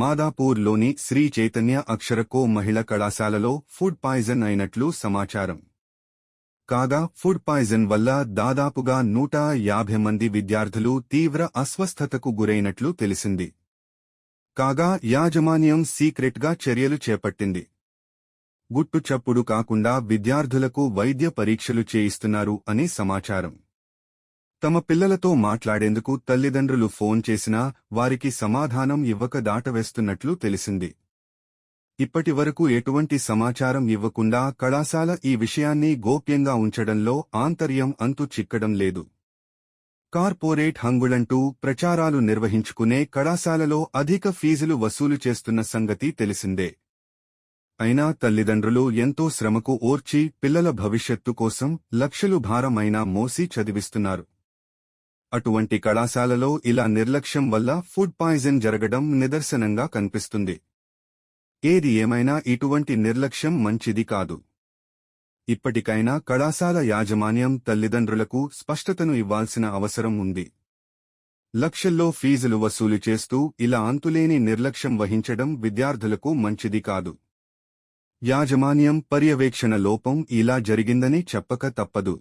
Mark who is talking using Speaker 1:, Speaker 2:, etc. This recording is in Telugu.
Speaker 1: మాదాపూర్లోని శ్రీ చైతన్య అక్షరకో మహిళ కళాశాలలో ఫుడ్ పాయిజన్ అయినట్లు సమాచారం. కాగా ఫుడ్ పాయిజన్ వల్ల దాదాపుగా నూట యాభై మంది విద్యార్థులు తీవ్ర అస్వస్థతకు గురైనట్లు తెలిసింది. కాగా యాజమాన్యం సీక్రెట్గా చర్యలు చేపట్టింది. గుట్టు చప్పుడు కాకుండా విద్యార్థులకు వైద్య పరీక్షలు చేయిస్తున్నారు అని సమాచారం. తమ పిల్లలతో మాట్లాడేందుకు తల్లిదండ్రులు ఫోన్ చేసినా వారికి సమాధానం ఇవ్వక దాటవేస్తున్నట్లు తెలిసింది. ఇప్పటివరకు ఎటువంటి సమాచారం ఇవ్వకుండా కళాశాల ఈ విషయాన్ని గోప్యంగా ఉంచడంలో ఆంతర్యం అంతు చిక్కడం లేదు. కార్పొరేట్ హంగులంటూ ప్రచారాలు నిర్వహించుకునే కళాశాలలో అధిక ఫీజులు వసూలు చేస్తున్న సంగతి తెలిసిందే. అయినా తల్లిదండ్రులు ఎంతో శ్రమకు ఓర్చి పిల్లల భవిష్యత్తు కోసం లక్షలు భారమైనా మోసి చదివిస్తున్నారు. అటువంటి కళాశాలలో ఇలా నిర్లక్ష్యం వల్ల ఫుడ్ పాయిజన్ జరగడం నిదర్శనంగా కనిపిస్తుంది. ఏది ఏమైనా ఇటువంటి నిర్లక్ష్యం మంచిది కాదు. ఇప్పటికైనా కళాశాల యాజమాన్యం తల్లిదండ్రులకు స్పష్టతను ఇవ్వాల్సిన అవసరం ఉంది. లక్షల్లో ఫీజులు వసూలు చేస్తూ ఇలా అంతులేని నిర్లక్ష్యం వహించడం విద్యార్థులకు మంచిది కాదు. యాజమాన్యం పర్యవేక్షణ లోపం ఇలా జరిగిందని చెప్పక తప్పదు.